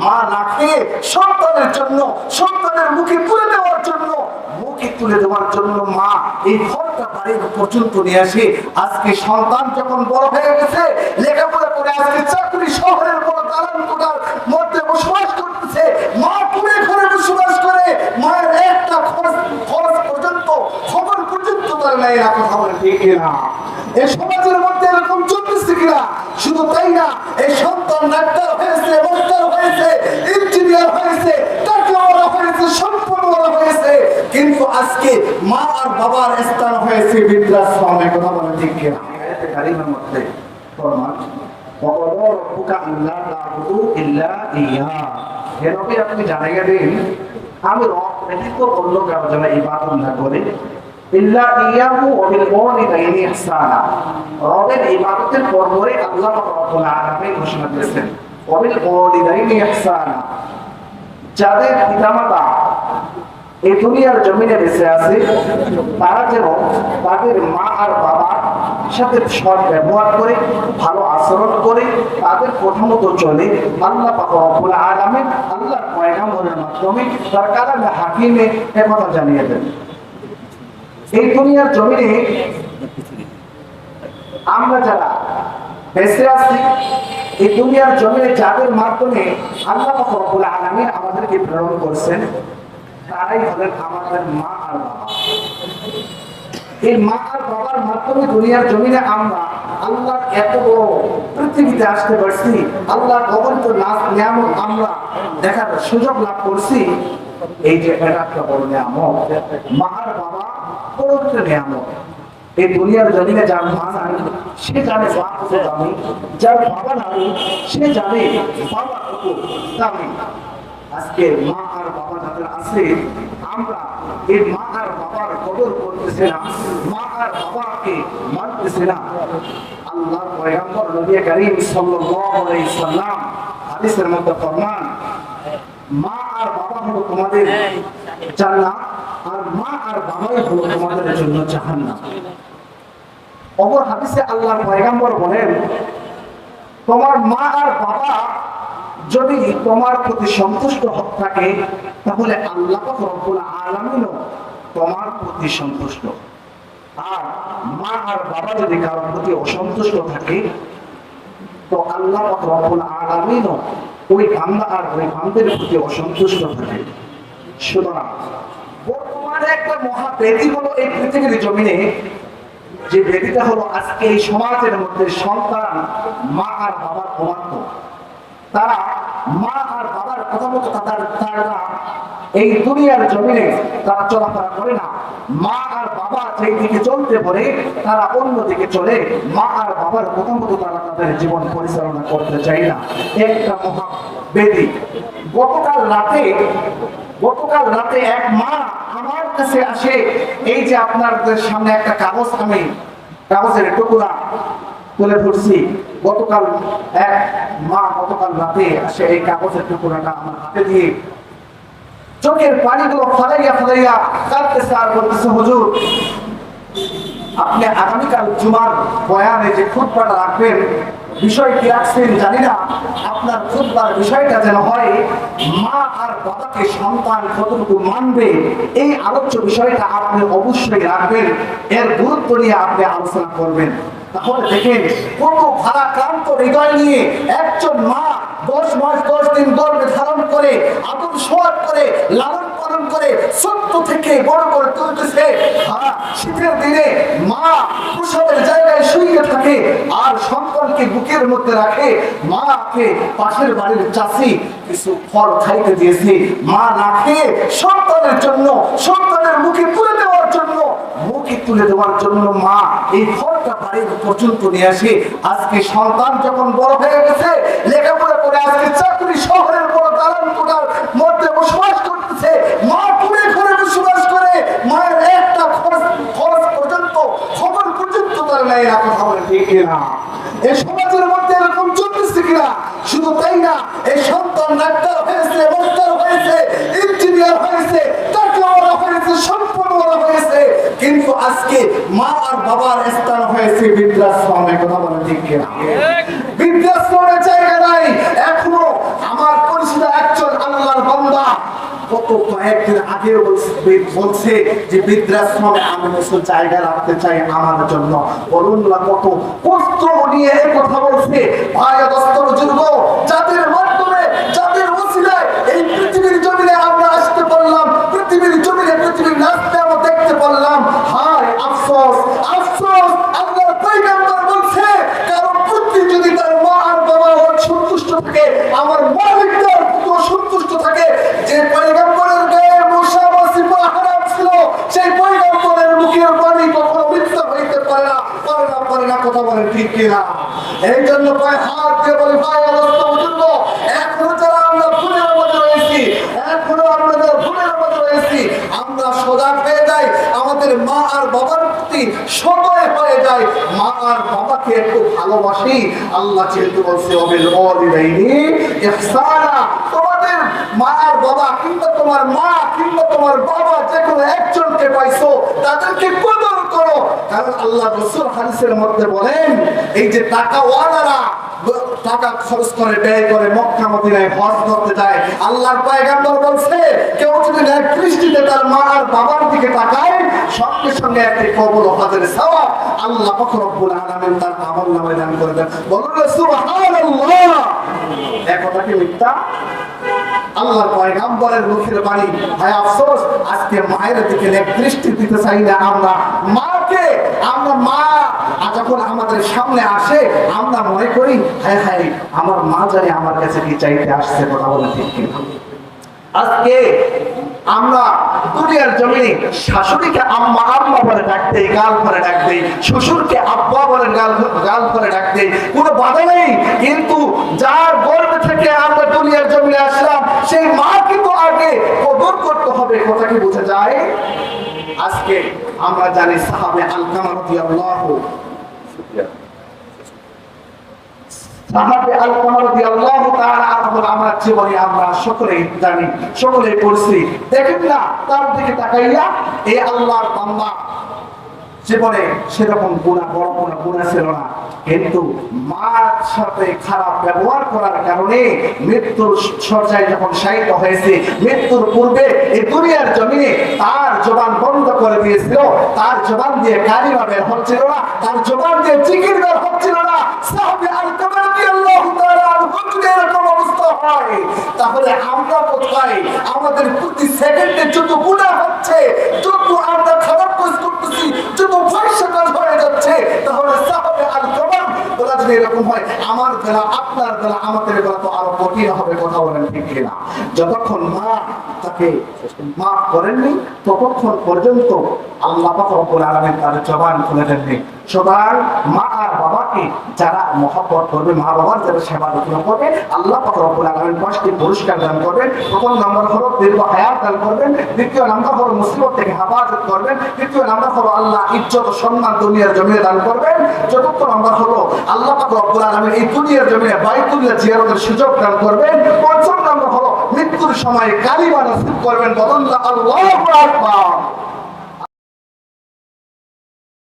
মা না খেয়ে সন্তানের জন্য, সন্তানের মুখে তুলে দেওয়ার জন্য, মুখে তুলে দেওয়ার জন্য মা এই ফলটা বাড়ির পর্যন্ত নিয়ে আসে। আজকে সন্তান যখন বড় হয়ে গেছে, লেখাপড়া করে আজকে চাকরি শহরের বড় দালান কোটার মধ্যে বসবাস করতেছে। মা ঘরে বসবাস করে, মায়ের একটা খরচ খরচ পর্যন্ত, খবর পর্যন্ত তার নেই না কথা বলে ঠিক না এই সমাজের মধ্যে এরকম চলতেছে কিনা? শুধু তাই না, এই সন্তান ডাক্তার হয়েছে ইঞ্জিনিয়ার হয়েছে টাকাওয়ালা হয়েছে সম্পদওয়ালা হয়েছে কিন্তু আজকে মা আর বাবার স্থান হয়েছে বৃদ্ধাশ্রম। কথা বলে ঠিক কিনা? ইল্লা আল্লাহ ঘোষণা দিয়েছেন যাদের পিতামাতা এই দুনিয়ার জমিনে বেঁচে আছে, তারা যেন তাদের মা আর বাবার সাথে সৎ ব্যবহার করে, ভালো আচরণ করে, তাদের কথা মতো চলে। আল্লাহ পাক রব্বুল আলামিন আল্লাহর পয়গাম্বরের মাধ্যমে তার কালামে হাকিমে এ কথা জানিয়ে দেন। এই দুনিয়ার জমিনে আমরা যারা বেঁচে আছি, এই দুনিয়ার জমিনে যাদের মাধ্যমে আল্লাহ পাক রব্বুল আলামিন আমাদেরকে প্রেরণ করছেন তারাই হলেন আমাদের মা আর বাবা। এই মা আর বাবার মাধ্যমে দুনিয়ার জমিনে আমরা আল্লাহর এত বড় পৃথিবীতে আসতে পারছি, আল্লাহর অগন্ত নাচ, নিয়ামত আমরা দেখার সুযোগ লাভ করছি, এই যে এটা একটা বড় নিয়ামত। মা আর বাবা বড় একটা এই দুনিয়ার জমিনে যার মা নাই, সে জানে বাপ দামি, যার বাবা নাই, সে জানে বাবা দামি। আজকে মা আর বাবা যাদের আছে, আমরা এই মা আর বাবার কদর করতেছি না, মা আর বাবাকে মানতেছি না। আল্লাহ পয়গম্বর নবী করিম সাল্লাল্লাহু আলাইহি সাল্লাম হাদিসের মধ্যে ফরমান, মা আর বাবা হলো তোমাদের জান্নাত, আর মা আর বাবাই হলো তোমাদের জন্য জাহান্নাম। অপর হাদিসে আল্লাহর পয়গম্বর বলেন, তোমার মা আর বাবা যদি তোমার প্রতি সন্তুষ্ট থাকে, তাহলে আল্লাহ আলামিনও তোমার প্রতি সন্তুষ্ট। আর মা আর বাবা যদি কারোর প্রতি অসন্তুষ্ট থাকে, তো আল্লাহ রব্বুল আলামিনও ওই বান্দা আর ওই বান্দের প্রতি অসন্তুষ্ট থাকে। সুতরাং বর্তমানে একটা মহা ব্যাধি হলো এই পৃথিবীর জমিনে, যে ব্যাধিটা হলো আজকে এই সমাজের মধ্যে সন্তান, মা আর বাবার তারা মা আর বাবার কথা মতো তাদের তারা এই দুনিয়ার জমিনে তারা চলাফেরা করে না। মা আর বাবা দিকে চলতে পারে, তারা অন্য দিকে চলে। মা আর বাবার কথা মতো তারা তাদের জীবন পরিচালনা করতে চায় না। একটা মহা বেদি। গতকাল রাতে গতকাল রাতে এক মা আমার কাছে আসে, এই যে আপনাদের সামনে একটা কাগজ আমি, কাগজের টুকরা তুলে ধরছি। গতকাল এক মা গতকাল রাতে আসে এই কাগজের টুকরাটা আমার হাতে দিয়ে চোখের পানিগুলো ফলাইয়া ফলাইয়া কাঁদতেছে আর বলতেছে, হুজুর, আপনি আগামীকাল জুমার বয়ানে যে রাখবেন, বিষয় কি রাখছেন জানি না। আপনার বিষয়টা যেন হয়, মা আর বাবাকে সন্তান কতটুকু মানবে, এই আলোচ্য বিষয়টা আপনি অবশ্যই রাখবেন। এর গুরুত্ব নিয়ে আপনি আলোচনা করবেন। তাহলে দেখেন ভারাক্রান্ত হৃদয় নিয়ে একজন মা দশ মাস, দশ দিন গর্ভে ধারণ করে, আদর করে, লালন পালন করে ছোট্ট থেকে বড় করে তুলতেছে। শীতের দিনে মা প্রসবের জায়গায় শুয়ে থাকে, আর সন্তানকে বুকের মধ্যে রাখে। মাকে পাশের বাড়ির চাষি কিছু ফল খাইতে দিয়েছে। মা না খেয়ে সন্তানের জন্য সন্তানের মুখে মুখে তুলে দেওয়ার জন্য মা এই ফলটা বাড়ির পর্যন্ত নিয়ে আসে। আজকে সন্তান যখন বড় হয়ে গেছে, লেখাপড়া করে আজকে চাকরি শহরের বড় দালান কোটার মধ্যে বসবাস করতেছে। মা কুড়ে ঘরে বসবাস করে। মায়ের একটা খরচ খরচ পর্যন্ত, খবর পর্যন্ত তার নেই না কথা বলে ঠিক না এই সমাজের মধ্যে এরকম চলতেছে কিনা? শুধু তাই না, এই সন্তান ডাক্তার আজকে মা আর বাবার স্থান হয়েছে বৃদ্ধাশ্রমে, কথা বলে ঠিক কিনা? বৃদ্ধাশ্রমে জায়গা নাই, এখনও আমার পরিচিত একজন আল্লাহর বান্দা কত কয়েকদিন আমার ঠিক কিনা? এই জন্য দিয়ে বলি, ভাই, অবস্থা এখনও যারা আমরা ভুলের মধ্যে রয়েছি, এখনও ভুলের মধ্যে রয়েছি, আমরা সজাগ হয়ে যাই, আমাদের মা আর বাবার প্রতি সদয় হয়ে মা আর বাবাকে একটু ভালোবাসি। আল্লাহ যেহেতু বলছে তোমাদের মা আর বাবা কিংবা তোমার মা কিংবা তোমার বাবা যে কোনো একজনকে পাইছো, তাদেরকে কদর করো। কারণ আল্লাহ রসুল হাদিসের মধ্যে বলেন, এই যে টাকা ওয়ালারা টাকা খরচ করে, ব্যয় করে, মক্কা, মদিনায় হজ করতে যায়। আল্লাহর বলছে, কেউ যদি দৃষ্টিতে তার মা আর বাবার দিকে তাকায়, সঙ্গে সঙ্গে একটি কবল হজের আল্লাহ পাক রব্বুল তার আমল নামে দান করে দেন। বলুন সুবহানাল্লাহ! এক কথা কি মিথ্যা? আল্লাহর পয়গাম্বরের মুখের বাড়ি ভাই, আফসোস, আজকে মায়ের দিকে দৃষ্টি দিতে চাই না আমরা মাকে, আমরা মা যখন আমাদের সামনে আসে, আমরা মনে করি হ্যাঁ হ্যাঁ আমার মা জানে আমার কাছে কি চাইতে আসছে, কথা বলে ঠিক আজকে আমরা দুনিয়ার জমিনে শাশুড়িকে আম্মা আম্মা বলে ডাক গাল করে ডাক শ্বশুরকে আব্বা বলে গাল গাল করে ডাক কোনো বাধা নেই। কিন্তু যার গর্ভ থেকে আমরা দুনিয়ার জমিনে আসলাম, সেই মা কিন্তু আগে কদর করতে হবে, কথা কি বোঝা যায়? আজকে আমরা জানি সাহাবে আলকামা রাদিয়াল্লাহু আনহুর আমার জীবনে আমরা জানি পড়ছি। দেখেন না, তার দিকে তাকাইয়া এই আল্লাহর জীবনে সেরকম গুণা বড় কোনো গুণা ছিল না। কিন্তু মার সাথে খারাপ ব্যবহার করার কারণে মৃত্যুর সজ্জায় যখন শায়িত হয়েছে, মৃত্যুর পূর্বে এই দুনিয়ার জমিনে তার জবান বন্ধ করে দিয়েছিল। তার জবান দিয়ে বের হচ্ছিল না, তার জবান দিয়ে বের হচ্ছিল না। হয়। তাহলে আমরা কোথায় আমাদের প্রতি সেকেন্ডে যত গুণা হচ্ছে, যত আমরা খারাপ কাজ করতেছি, যত পয়সা কাজ হয়ে যাচ্ছে, তাহলে সাহাবে আর কামার বলা যদি এরকম হয়, আমার বেলা, আপনার বেলা, আমাদের বেলা তো আরও কঠিন হবে, কথা বলেন ঠিক কিনা? যতক্ষণ মা তাকে মা করেননি, ততক্ষণ পর্যন্ত আল্লাহ আলামিন তার জবান খুলে দেননি। সুতরাং মা আর বাবাকে যারা মহব্বত করবে, মা বাবার যারা সেবা যত্ন করবে, আল্লাহ রব্বুল আলামিন পাঁচটি পুরস্কার দান করবেন। প্রথম নাম্বার হলো দীর্ঘ হায়াত দান করবেন। দ্বিতীয় নাম্বার হলো মুসিবত থেকে হেফাজত করবেন। তৃতীয় নাম্বার হলো আল্লাহ ইজ্জত সম্মান দুনিয়ার জমিনে দান করবেন। চতুর্থ নাম্বার হলো আল্লাহ রব্বুল আলামিন এই দুনিয়ার জমিনে বাইতুল্লাহ জিয়ারতের সুযোগ দান করবেন। পঞ্চম নাম্বার হলো মৃত্যুর সময় কালিমা নসিব করবেন বদন্ত আল্লাহ আকবার।